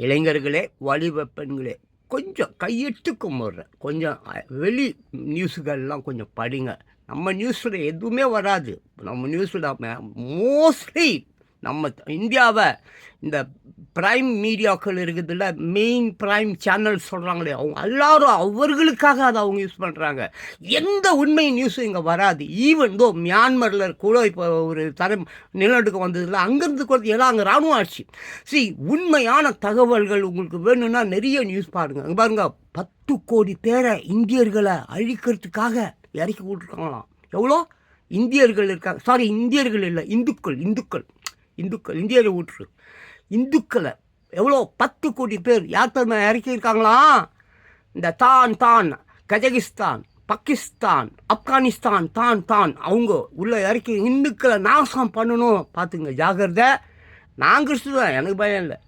இளைஞர்களே வாலிப கொஞ்சம் கையிட்டு கும்பிட்றேன் கொஞ்சம் வெளி நியூஸுகள்லாம் கொஞ்சம் படிங்க. நம்ம நியூஸில் எதுவுமே வராது. நம்ம நியூஸில் மோஸ்ட்லி நம்ம இந்தியாவை இந்த ப்ரைம் மீடியாக்கள் இருக்குதுல்ல மெயின் ப்ரைம் சேனல் சொல்கிறாங்களே அவங்க எல்லாரும் அவர்களுக்காக அதை அவங்க யூஸ் பண்ணுறாங்க எந்த உண்மை நியூஸும் இங்கே வராது. ஈவன் தோ மியான்மரில் கூட இப்போ ஒரு தரம் நிலநடுக்கம் வந்ததில்ல அங்கேருந்து கூட எல்லாம் அங்கே ராணுவ ஆட்சி. சரி உண்மையான தகவல்கள் உங்களுக்கு வேணும்னா நிறைய நியூஸ் பாருங்கள் அங்கே பாருங்க பத்து கோடி பேரை இந்தியர்களை அழிக்கிறதுக்காக இறக்கி விட்ருக்காங்களாம் எவ்வளோ? இந்தியர்கள் இருக்காங்க சாரி இந்தியர்கள் இல்லை இந்துக்கள் இந்துக்கள். இந்துக்கள் இந்தியாவில் விட்டுரு இந்துக்களை எவ்வளோ பத்து கோடி பேர் யார் தருமை இறக்கியிருக்காங்களா? இந்த தான் தான் கஜகிஸ்தான் பாகிஸ்தான் ஆப்கானிஸ்தான் தான் தான் அவங்க உள்ள இறக்கி இந்துக்களை நாசம் பண்ணணும். பார்த்துங்க ஜாகிரதை நான் கிறிஸ்துவன் எனக்கு பயம் இல்லை.